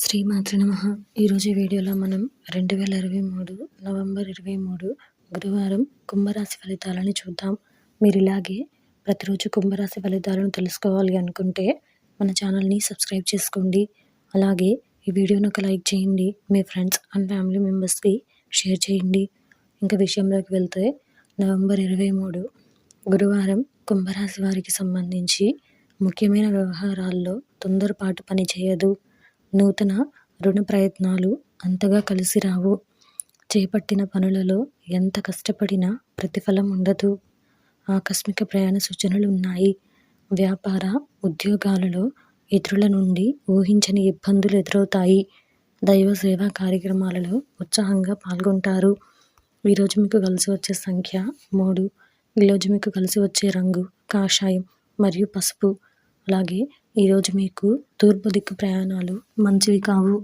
శ్రీమాతృ నమ. ఈరోజు వీడియోలో మనం రెండు వేల ఇరవై మూడు నవంబర్ ఇరవై మూడు గురువారం కుంభరాశి ఫలితాలను చూద్దాం. మీరు ఇలాగే ప్రతిరోజు కుంభరాశి ఫలితాలను తెలుసుకోవాలి అనుకుంటే మన ఛానల్ని సబ్స్క్రైబ్ చేసుకోండి. అలాగే ఈ వీడియోను ఒక లైక్ చేయండి. మీ ఫ్రెండ్స్ అండ్ ఫ్యామిలీ మెంబర్స్కి షేర్ చేయండి. ఇంకా విషయంలోకి వెళ్తే నవంబర్ ఇరవై మూడు గురువారం కుంభరాశి వారికి సంబంధించి ముఖ్యమైన వ్యవహారాల్లో తొందరపాటు పని చేయదు నూతన రుణ ప్రయత్నాలు అంతగా కలిసి రావు. చేపట్టిన పనులలో ఎంత కష్టపడినా ప్రతిఫలం ఉండదు. ఆకస్మిక ప్రయాణ సూచనలు ఉన్నాయి. వ్యాపార ఉద్యోగాలలో ఇతరుల నుండి ఊహించని ఇబ్బందులు ఎదురవుతాయి. దైవ సేవా కార్యక్రమాలలో ఉత్సాహంగా పాల్గొంటారు. ఈరోజు మీకు కలిసి వచ్చే సంఖ్య మూడు. ఈరోజు మీకు కలిసి వచ్చే రంగు కాషాయం మరియు పసుపు. అలాగే ఈరోజు మీకు తూర్పు దిక్కు ప్రయాణాలు మంచివి కావు.